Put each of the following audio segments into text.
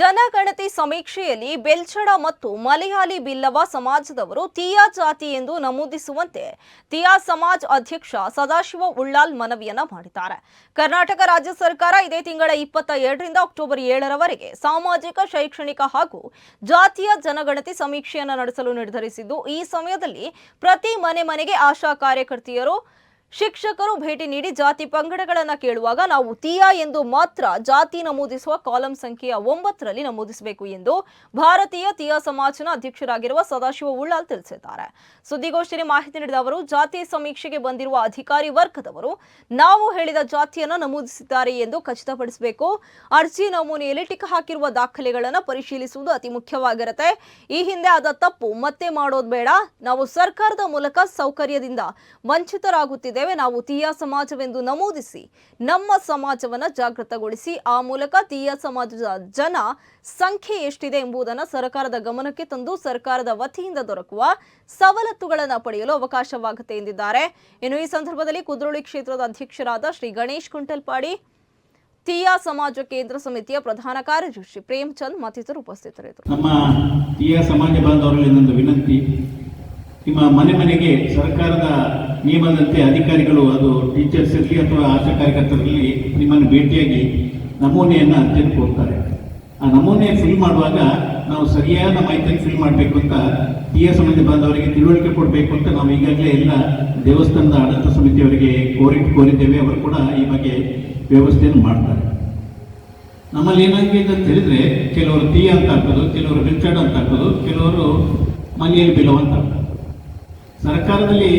ಜನಗಣತಿ ಸಮೀಕ್ಷೆಯಲ್ಲಿ ಬೆಲ್ಚಡ ಮತ್ತು ಮಲಯಾಳಿ ಬಿಲ್ಲವ ಸಮಾಜದವರು ತೀಯಾ ಜಾತಿ ಎಂದು ನಮೂದಿಸುವಂತೆ ತಿಯಾ ಸಮಾಜ್ ಅಧ್ಯಕ್ಷ ಸದಾಶಿವ ಉಳ್ಳಾಲ್ ಮನವಿಯನ್ನ ಮಾಡಿದ್ದಾರೆ. ಕರ್ನಾಟಕ ರಾಜ್ಯ ಸರ್ಕಾರ ಇದೇ ತಿಂಗಳ ಇಪ್ಪತ್ತ ಎರಡರಿಂದ ಅಕ್ಟೋಬರ್ ಏಳರವರೆಗೆ ಸಾಮಾಜಿಕ, ಶೈಕ್ಷಣಿಕ ಹಾಗೂ ಜಾತಿಯ ಜನಗಣತಿ ಸಮೀಕ್ಷೆಯನ್ನು ನಡೆಸಲು ನಿರ್ಧರಿಸಿದ್ದು, ಈ ಸಮಯದಲ್ಲಿ ಪ್ರತಿ ಮನೆ ಮನೆಗೆ ಆಶಾ ಕಾರ್ಯಕರ್ತೆಯರು ಶಿಕ್ಷಕರು ಭೇಟಿ ನೀಡಿ ಜಾತಿ ಪಂಗಡಗಳನ್ನು ಕೇಳುವಾಗ ನಾವು ತೀಯಾ ಎಂದು ಮಾತ್ರ ಜಾತಿ ನಮೂದಿಸುವ ಕಾಲಂ ಸಂಖ್ಯೆಯ ಒಂಬತ್ತರಲ್ಲಿ ನಮೂದಿಸಬೇಕು ಎಂದು ಭಾರತೀಯ ತೀಯಾ ಸಮಾಜನ ಅಧ್ಯಕ್ಷರಾಗಿರುವ ಸದಾಶಿವ ಉಳ್ಳಾಲ್ ತಿಳಿಸಿದ್ದಾರೆ. ಸುದ್ದಿಗೋಷ್ಠಿಯಲ್ಲಿ ಮಾಹಿತಿ ನೀಡಿದ ಅವರು, ಜಾತಿ ಸಮೀಕ್ಷೆಗೆ ಬಂದಿರುವ ಅಧಿಕಾರಿ ವರ್ಗದವರು, ನಾವು ಹೇಳಿದ ಜಾತಿಯನ್ನು ನಮೂದಿಸಿದ್ದಾರೆ ಎಂದು ಖಚಿತಪಡಿಸಬೇಕು. ಅರ್ಜಿ ನಮೂನೆಯಲ್ಲಿ ಟಿಕ್ ಹಾಕಿರುವ ದಾಖಲೆಗಳನ್ನು ಪರಿಶೀಲಿಸುವುದು ಅತಿ ಮುಖ್ಯವಾಗಿರುತ್ತೆ. ಈ ಹಿಂದೆ ಆದ ತಪ್ಪು ಮತ್ತೆ ಮಾಡೋದು ಬೇಡ. ನಾವು ಸರ್ಕಾರದ ಮೂಲಕ ಸೌಕರ್ಯದಿಂದ ವಂಚಿತರಾಗುತ್ತಿದ್ದೇವೆ ನಾವು ತೀಯಾ ಸಮಾಜವೆಂದು ನಮೂದಿಸಿ, ನಮ್ಮ ಸಮಾಜವನ್ನು ಜಾಗೃತಗೊಳಿಸಿ, ಆ ಮೂಲಕ ತೀಯಾ ಸಮಾಜದ ಜನ ಸಂಖ್ಯೆ ಎಷ್ಟಿದೆ ಎಂಬುದನ್ನು ಸರ್ಕಾರದ ಗಮನಕ್ಕೆ ತಂದು, ಸರ್ಕಾರದ ವತಿಯಿಂದ ದೊರಕುವ ಸವಲತ್ತುಗಳನ್ನು ಪಡೆಯಲು ಅವಕಾಶವಾಗುತ್ತೆ ಎಂದಿದ್ದಾರೆ. ಇನ್ನು ಈ ಸಂದರ್ಭದಲ್ಲಿ ಕುದ್ರೋಳಿ ಕ್ಷೇತ್ರದ ಅಧ್ಯಕ್ಷರಾದ ಶ್ರೀ ಗಣೇಶ್ ಕುಂಟಲ್ಪಾಡಿ, ತೀಯಾ ಸಮಾಜ ಕೇಂದ್ರ ಸಮಿತಿಯ ಪ್ರಧಾನ ಕಾರ್ಯದರ್ಶಿ ಪ್ರೇಮ್ಚಂದ್ ಮತ್ತಿತರರು ಉಪಸ್ಥಿತರಿದ್ದರು. ನಮ್ಮ ತೀಯಾ ಸಮಾಜ ಬಾಂಧವರಲ್ಲಿ ವಿನಂತಿ. ನಿಮ್ಮ ಮನೆ ಮನೆಗೆ ಸರ್ಕಾರದ ನಿಯಮದಂತೆ ಅಧಿಕಾರಿಗಳು, ಅದು ಟೀಚರ್ಸ್ ಇರಲಿ ಅಥವಾ ಆಶಾ ಕಾರ್ಯಕರ್ತರಲ್ಲಿ ನಿಮ್ಮನ್ನು ಭೇಟಿಯಾಗಿ ನಮೂನೆಯನ್ನು ಅರ್ಜೆಂಟ್ ಕೊಡ್ತಾರೆ ಆ ನಮೂನೆ ಫಿಲ್ ಮಾಡುವಾಗ ನಾವು ಸರಿಯಾದ ಮಾಹಿತಿಯನ್ನು ಫಿಲ್ ಮಾಡಬೇಕು ಅಂತ ಟಿ ಎ ಸಮಿತಿ ಬಂದವರಿಗೆ ತಿಳುವಳಿಕೆ ಕೊಡಬೇಕು ಅಂತ ನಾವು ಈಗಾಗಲೇ ಎಲ್ಲ ದೇವಸ್ಥಾನದ ಆಡಳಿತ ಸಮಿತಿಯವರಿಗೆ ಕೋರಿ ಕೋರಿದ್ದೇವೆ. ಅವರು ಕೂಡ ಈ ಬಗ್ಗೆ ವ್ಯವಸ್ಥೆಯನ್ನು ಮಾಡ್ತಾರೆ. ನಮ್ಮಲ್ಲಿ ಏನಾಗಿದೆ ಅಂತ ಹೇಳಿದ್ರೆ, ಕೆಲವರು ಟಿ ಅಂತ ಹಾಕೋದು ಕೆಲವರು ರಿಚರ್ಡ್ ಅಂತ ಹಾಕೋದು ಕೆಲವರು ಮನೆಯಲ್ಲಿ ಬಿಲೋ ಅಂತ ಸರ್ಕಾರದಲ್ಲಿ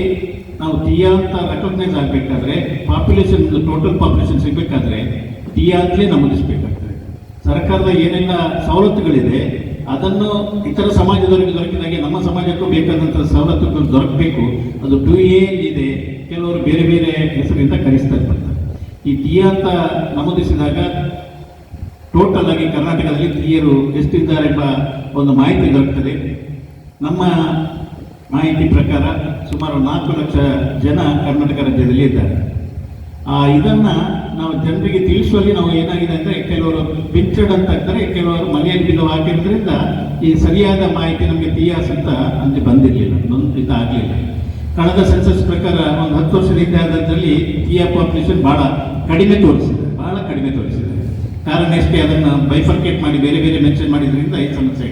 ನಾವು ಟಿಯಾ ಅಂತ ರೆಕಗ್ನೈಸ್ ಆಗಬೇಕಾದ್ರೆ ಪಾಪ್ಯುಲೇಷನ್ ಟೋಟಲ್ ಪಾಪ್ಯುಲೇಷನ್ ಸಿಗಬೇಕಾದ್ರೆ ತೀಯ ಅಂತಲೇ ನಮೂದಿಸಬೇಕಾಗ್ತದೆ ಸರ್ಕಾರದ ಏನೆಲ್ಲ ಸವಲತ್ತುಗಳಿದೆ, ಅದನ್ನು ಇತರ ಸಮಾಜದವರಿಗೆ ದೊರಕಿದಾಗೆ ನಮ್ಮ ಸಮಾಜಕ್ಕೂ ಬೇಕಾದಂಥ ಸವಲತ್ತುಗಳು ದೊರಕಬೇಕು. ಅದು ಟು ಎ ಇದೆ, ಕೆಲವರು ಬೇರೆ ಬೇರೆ ಹೆಸರಿಂದ ಕರೆಸ್ತಾ ಇರ್ತಾರೆ. ಈ ಟಿಯಾ ಅಂತ ನಮೂದಿಸಿದಾಗ ಟೋಟಲ್ ಆಗಿ ಕರ್ನಾಟಕದಲ್ಲಿ ಸ್ತ್ರೀಯರು ಎಷ್ಟಿದ್ದಾರೆ ಎಂಬ ಒಂದು ಮಾಹಿತಿ ದೊರಕ್ತದೆ. ನಮ್ಮ ಮಾಹಿತಿ ಪ್ರಕಾರ ಸುಮಾರು ನಾಲ್ಕು ಲಕ್ಷ ಜನ ಕರ್ನಾಟಕ ರಾಜ್ಯದಲ್ಲಿ ಇದ್ದಾರೆ. ಆ, ಇದನ್ನ ನಾವು ಜನರಿಗೆ ತಿಳಿಸುವಲ್ಲಿ ನಾವು ಏನಾಗಿದೆ ಅಂದರೆ ಕೆಲವರು ಪಿಂಚಡ್ ಅಂತ ಹಾಕ್ತಾರೆ ಕೆಲವರು ಮನೆಯಲ್ಲಿ ಬಿದ್ದು ಹಾಕಿರೋದ್ರಿಂದ ಈ ಸರಿಯಾದ ಮಾಹಿತಿ ನಮಗೆ ಟಿಯಾಸ್ ಅಂತ ಅಲ್ಲಿ ಬಂದಿರಲಿಲ್ಲ ಇದಾಗಲಿಲ್ಲ. ಕಳೆದ ಸೆನ್ಸಸ್ ಪ್ರಕಾರ ಒಂದು ಹತ್ತು ರೀತಿಯಾದಂತರಲ್ಲಿ ಆದಲ್ಲಿ ಟಿಯಾ ಪಾಪ್ಯುಲೇಷನ್ ಬಹಳ ಕಡಿಮೆ ತೋರಿಸಿದೆ ಬಹಳ ಕಡಿಮೆ ತೋರಿಸಿದೆ. ಕಾರಣ ಎಷ್ಟೇ, ಅದನ್ನು ಬೈಫರ್ಕೇಟ್ ಮಾಡಿ, ಬೇರೆ ಬೇರೆ ಮೆನ್ಷನ್ ಮಾಡಿದ್ರಿಂದ ಈ ಸಮಸ್ಯೆ